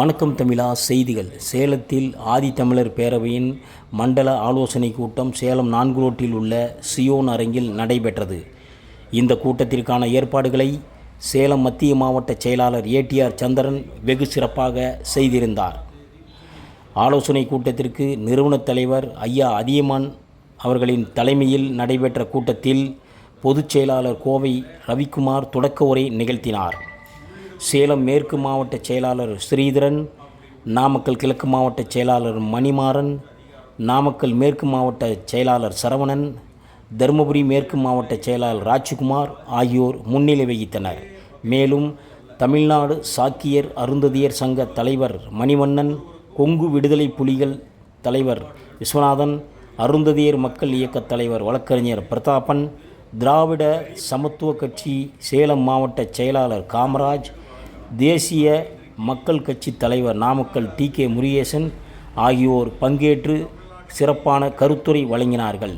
வணக்கம் தமிழா செய்திகள். சேலத்தில் ஆதித்தமிழர் பேரவையின் மண்டல ஆலோசனை கூட்டம் சேலம் நான்கு ரோட்டில் உள்ள சியோன் அரங்கில் நடைபெற்றது. இந்த கூட்டத்திற்கான ஏற்பாடுகளை சேலம் மத்திய மாவட்ட செயலாளர் ஏடிஆர் சந்திரன் வெகு சிறப்பாக செய்திருந்தார். ஆலோசனை கூட்டத்திற்கு நிறுவனத் தலைவர் ஐயா அதியமான் அவர்களின் தலைமையில் நடைபெற்ற கூட்டத்தில் பொதுச் செயலாளர் கோவை ரவிக்குமார் தொடக்க உரை நிகழ்த்தினார். சேலம் மேற்கு மாவட்ட செயலாளர் ஸ்ரீதரன் நாமக்கல் கிழக்கு மாவட்ட செயலாளர் மணிமாறன் நாமக்கல் மேற்கு மாவட்ட செயலாளர் சரவணன் தருமபுரி மேற்கு மாவட்ட செயலாளர் ராஜ்குமார் ஆகியோர் முன்னிலை வகித்தனர். மேலும் தமிழ்நாடு சாக்கியர் அருந்ததியர் சங்க தலைவர் மணிவண்ணன் கொங்கு விடுதலை புலிகள் தலைவர் விஸ்வநாதன் அருந்ததியர் மக்கள் இயக்கத் தலைவர் வழக்கறிஞர் பிரதாபன் திராவிட சமத்துவ கட்சி சேலம் மாவட்ட செயலாளர் காமராஜ் தேசிய மக்கள் கட்சி தலைவர் நாமக்கல் டி கே முருகேசன் ஆகியோர் பங்கேற்று சிறப்பான கருத்துரை வழங்கினார்கள்.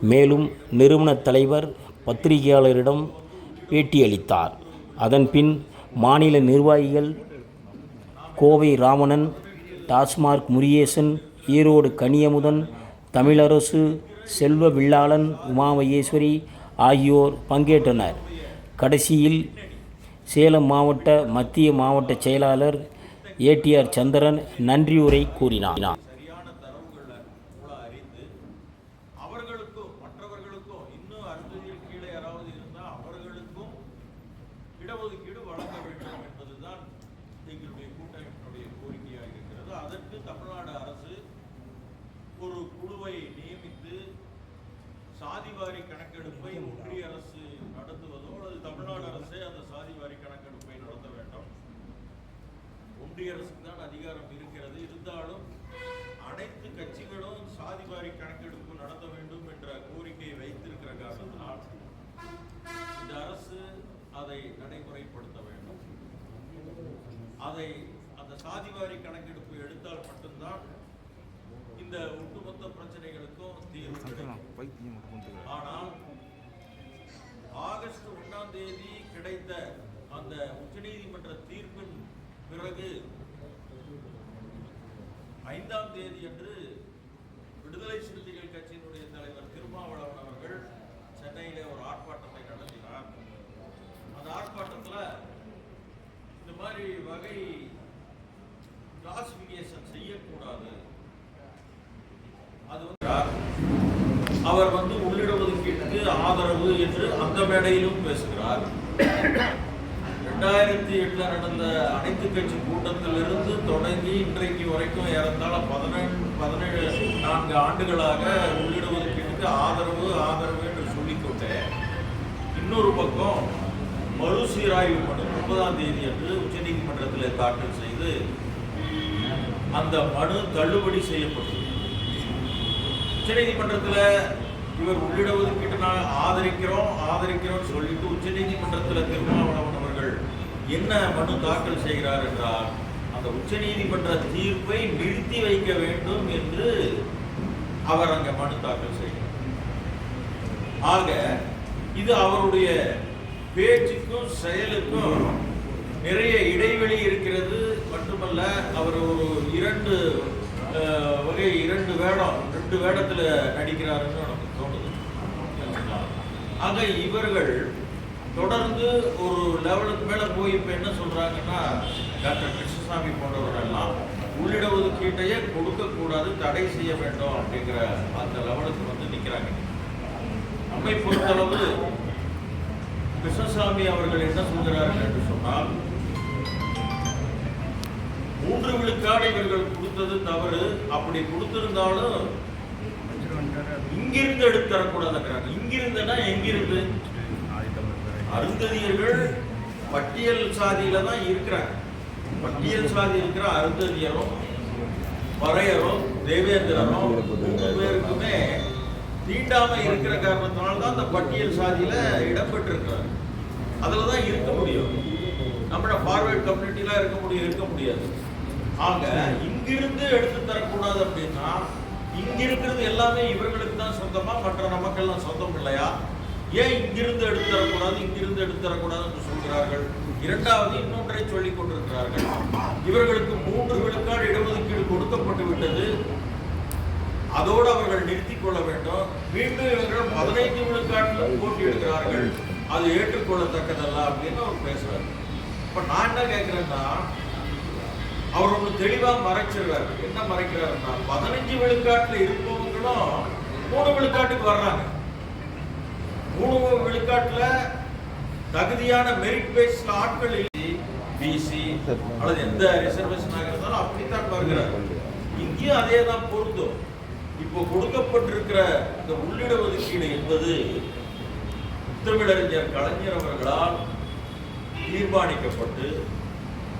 மேலும் நிறுவனத் தலைவர் பத்திரிகையாளரிடம் பேட்டியளித்தார் அதன்பின் மாநில நிர்வாகிகள் கோவை ராமணன் டாஸ்மார்க் முரியேசன் ஈரோடு கனியமுதன் தமிழரசு செல்வ வில்லாளன் உமாமகேஸ்வரி ஆகியோர் பங்கேற்றனர். கடைசியில் சேலம் மாவட்ட மத்திய மாவட்ட செயலாளர் ஏடிஆர் சந்திரன் நன்றியுரை கூறினார். சரியான அறிந்து அவர்களுக்கும் மற்றவர்களுக்கும் இன்னும் அருந்ததியில் கீழே யாராவது இருந்தால் அவர்களுக்கும் இடஒதுக்கீடு வழங்க வேண்டும் என்பதுதான் எங்களுடைய கூட்டமைப்பினுடைய கோரிக்கையாக இருக்கிறது. அதற்கு தமிழ்நாடு அரசு ஒரு குழுவை நியமித்து சாதிவாரி கணக்கெடுப்பை ஒன்றிய அரசு நடத்துவதோ அல்லது தமிழ்நாடு அரசே அந்த சாதிவாரி கணக்கெடுப்பை நடத்த வேண்டும் ஒன்றிய அரசுக்கு தான் அதிகாரம் இருக்கிறது. இருந்தாலும் அனைத்து கட்சிகளும் சாதிவாரி கணக்கெடுப்பு நடத்த வேண்டும் என்ற கோரிக்கையை வைத்திருக்கிற காரணத்தினால் இந்த அரசு அதை நடைமுறைப்படுத்த வேண்டும். அதை அந்த சாதிவாரி கணக்கெடுப்பு எடுத்தால் மட்டும்தான் இந்த ஒட்டுமொத்த பிரச்சனைகளுக்கும் தீர்வு கிடைக்கும். ஆனால் ஆகஸ்ட் ஒன்றாம் தேதி கிடைத்த அந்த உச்சநீதிமன்ற தீர்ப்பின் பிறகு ஐந்தாம் தேதி அன்று விடுதலை சிறுத்தைகள் கட்சியினுடைய தலைவர் திருமாவளவன் அவர்கள் சென்னையிலே ஒரு ஆர்ப்பாட்டத்தை நடத்தினார். அந்த ஆர்ப்பாட்டத்தில் இந்த மாதிரி வகை கிளாசிபிகேஷன் செய்யக்கூடாது. அது வந்து அவர் வந்து உள்ளிட கேட்டு ஆதரவு என்று அந்த மேடையிலும் பேசுகிறார். ரெண்டாயிரத்தி எட்டில் நடந்த அனைத்து கட்சி கூட்டத்திலிருந்து தொடங்கி இன்றைக்கு வரைக்கும் ஏறத்தாழ பதினெண்டு பதினேழு நான்கு ஆண்டுகளாக உள்ளிட ஒதுக்கீட்டுக்கு ஆதரவு ஆதரவு என்று சொல்லிக்கொண்டே இன்னொரு பக்கம் மறுசீராய்வு மனு முப்பதாம் தேதி அன்று உச்சநீதிமன்றத்தில் தாக்கல் செய்து அந்த மனு தள்ளுபடி செய்யப்பட்டது. உச்சநீதிமன்றத்தில் இவர் உள்ளிட ஒதுக்கீட்டினால் ஆதரிக்கிறோம் ஆதரிக்கிறோம் சொல்லிட்டு உச்சநீதிமன்றத்தில் திருமாவளவன் அவர்கள் என்ன மனு தாக்கல் செய்கிறார் என்றால் அந்த உச்சநீதிமன்ற தீர்ப்பை நிறுத்தி வைக்க வேண்டும் என்று அவர் அங்கே மனு தாக்கல் செய்கிறார். ஆக இது அவருடைய பேச்சுக்கும் செயலுக்கும் நிறைய இடைவெளி இருக்கிறது. மட்டுமல்ல அவர் ஒரு இரண்டு வகை இரண்டு வேடம் ரெண்டு வேடத்துல நடிக்கிறாருன்னு நமக்கு தோணுது. ஆக இவர்கள் தொடர்ந்து ஒரு லெவலுக்கு மேல போய் இப்போ என்ன சொல்றாங்கன்னா டாக்டர் கிருஷ்ணசாமி போன்றவர்கள் எல்லாம் உள்ளிட ஒதுக்கீட்டையே கொடுக்கக்கூடாது தடை செய்ய வேண்டும் அப்படிங்கிற அந்த லெவலுக்கு வந்து நிக்கிறாங்க. நம்மை பொறுத்தளவு கிருஷ்ணசாமி அவர்கள் என்ன சொல்கிறார்கள் என்று சொன்னால் மூன்று விழுக்காடு இவர்கள் கொடுத்தது தவறு. அப்படி கொடுத்திருந்தாலும் இங்கிருந்து எடுத்து தரக்கூடாதுங்கிறாங்க இங்கிருந்துன்னா எங்கிருந்து? அருந்ததியர்கள் பட்டியல் சாதியில தான் இருக்கிறாங்க. பட்டியல் சாதி இருக்கிற அருந்ததியரும் பறையரும் தேவேந்திரரும் மூணு பேருக்குமே தீண்டாம இருக்கிற காரணத்தினால தான் அந்த பட்டியல் சாதியில இடம்பெற்றிருக்கிறாங்க. அதுல தான் இருக்க முடியும். நம்மள ஃபார்வேர்ட் கம்யூனிட்டிலாம் இருக்க முடியும் இருக்க முடியாது. ஆக இங்கிருந்து எடுத்து தரக்கூடாது அப்படின்னா இங்க இருக்கிறது எல்லாமே இவர்களுக்கு தான் சொந்தமா மற்ற நமக்கெல்லாம் சொந்தம் இல்லையா? ஏன் இங்கிருந்து எடுத்து தரக்கூடாது இங்கிருந்து எடுத்து என்று சொல்கிறார்கள்? இரண்டாவது இன்னொன்றை சொல்லிக் கொண்டிருக்கிறார்கள். இவர்களுக்கு மூன்று விழுக்காடு இடஒதுக்கீடு கொடுக்கப்பட்டு விட்டது. அதோடு அவர்கள் நிறுத்திக் கொள்ள வேண்டும். மீண்டும் இவர்கள் பதினைந்து விழுக்காட்டில் போட்டியிடுகிறார்கள். அது ஏற்றுக்கொள்ளத்தக்கதல்ல அப்படின்னு அவர் பேசுறாரு. இப்ப நான் என்ன கேட்கிறேன்னா அவர் ஒன்று தெளிவா மறைச்சிடுறாரு என்ன மறைக்கிறாருன்னா பதினஞ்சு விழுக்காட்டுல இருப்பவங்களும் மூணு விழுக்காட்டுக்கு வர்றாங்க. தமிழ்நாட்டில் தகுதியான மெரிட் பேஸ்ல ஆட்கள் பிசி அல்லது எந்த ரிசர்வேஷன் இருந்தாலும் அப்படித்தான் பார்க்கிறார். இங்கேயும் அதே தான் பொருந்தும். இப்போ கொடுக்கப்பட்டிருக்கிற இந்த உள்ளிட ஒதுக்கீடு என்பது தமிழறிஞர் கலைஞர் அவர்களால் தீர்மானிக்கப்பட்டு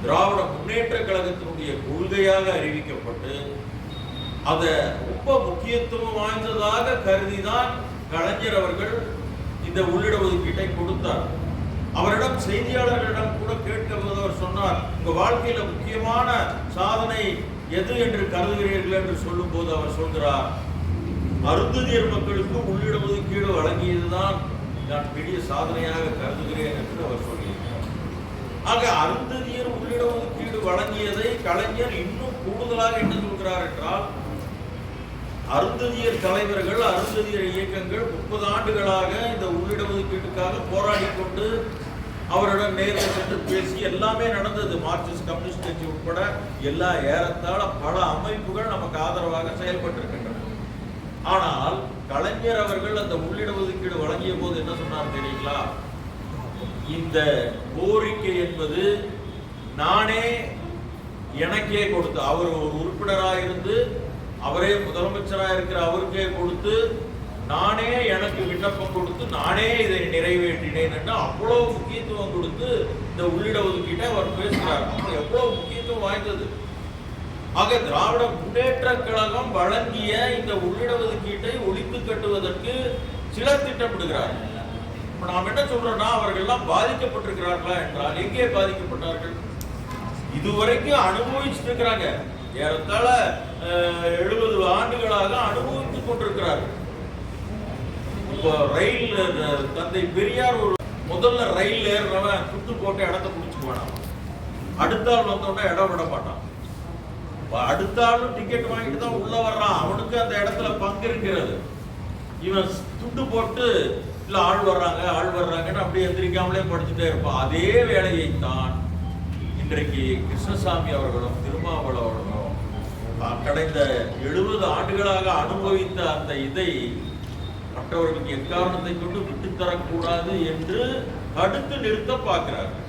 திராவிட முன்னேற்ற கழகத்தினுடைய கொள்கையாக அறிவிக்கப்பட்டு அதை ரொம்ப முக்கியத்துவம் வாய்ந்ததாக கருதிதான் கலைஞர் அவர்கள் இந்த உள்ளிட ஒதுக்கீட்டை கொடுத்தார். அவரிடம் செய்தியாளர்களிடம் கூட கேட்கும்போது அவர் சொன்னார் உங்க வாழ்க்கையில முக்கியமான சாதனை எது என்று கருதுகிறீர்கள் என்று சொல்லும்போது அவர் சொல்கிறார் அருந்ததியர் மக்களுக்கு உள்ளிட ஒதுக்கீடு வழங்கியதுதான் நான் பெரிய சாதனையாக கருதுகிறேன் என்று அவர் சொல்லியிருக்கிறார். ஆக அருந்ததியர் உள்ளிட ஒதுக்கீடு வழங்கியதை கலைஞர் இன்னும் கூடுதலாக என்ன சொல்கிறார் என்றால் அருந்ததியர் தலைவர்கள் அருந்ததியர் இயக்கங்கள் முப்பது ஆண்டுகளாக இந்த உள்ளிட ஒதுக்கீட்டுக்காக போராடி கொண்டு அவரிடம் நேரில் சென்று பேசி எல்லாமே நடந்தது. மார்க்சிஸ்ட் கம்யூனிஸ்ட் கட்சி உட்பட எல்லா ஏறத்தாழ பல அமைப்புகள் நமக்கு ஆதரவாக செயல்பட்டிருக்கின்றன. ஆனால் கலைஞர் அவர்கள் அந்த உள்ளிட ஒதுக்கீடு வழங்கிய போது என்ன சொன்னார் தெரியுங்களா? இந்த கோரிக்கை என்பது நானே எனக்கே கொடுத்து அவர் ஒரு உறுப்பினராக இருந்து அவரே முதலமைச்சராக இருக்கிற அவருக்கே கொடுத்து நானே எனக்கு விண்ணப்பம் கொடுத்து நானே இதை நிறைவேற்றினேன் என்று அவ்வளவு முக்கியத்துவம் கொடுத்து இந்த உள்ளிட ஒதுக்கீட்டை அவர் பேசுகிறார் அப்ப எவ்வளவு முக்கியத்துவம் வாய்ந்தது? ஆக திராவிட முன்னேற்ற கழகம் வழங்கிய இந்த உள்ளிட ஒதுக்கீட்டை ஒழித்து கட்டுவதற்கு சிலர் திட்டமிடுகிறார். இப்ப நாம் என்ன சொல்றோம்னா அவர்கள்லாம் பாதிக்கப்பட்டிருக்கிறார்களா என்றால் எங்கே பாதிக்கப்பட்டார்கள்? இதுவரைக்கும் அனுபவிச்சுட்டு இருக்கிறாங்க. ஏறத்தாழ எழுபது ஆண்டுகளாக அனுபவித்துக் கொண்டிருக்கிறார்கள் இப்போ ரயில் தந்தை பெரியார் ஒரு முதல்ல ரயில் ஏறுறவன் குத்து போட்டு இடத்த பிடிச்சு போனான். அடுத்த ஆள் வந்தோடனே இடம் விட மாட்டான். அடுத்த ஆளும் டிக்கெட் வாங்கிட்டு தான் உள்ள வர்றான். அவனுக்கு அந்த இடத்துல பங்கு இருக்கிறது. இவன் துண்டு போட்டு இல்லை ஆள் வர்றாங்க ஆள் வர்றாங்கன்னு அப்படியே எந்திரிக்காமலே படிச்சுட்டே இருப்பான். அதே வேலையை தான் இன்றைக்கு கிருஷ்ணசாமி அவர்களும் திருமாவளவர்களும் கடந்த எழுபது ஆண்டுகளாக அனுபவித்த அந்த இதை மற்றவர்களுக்கு எக்காரணத்தை கொண்டு விட்டுத்தரக்கூடாது என்று தடுத்து நிறுத்த பார்க்கிறார்கள்.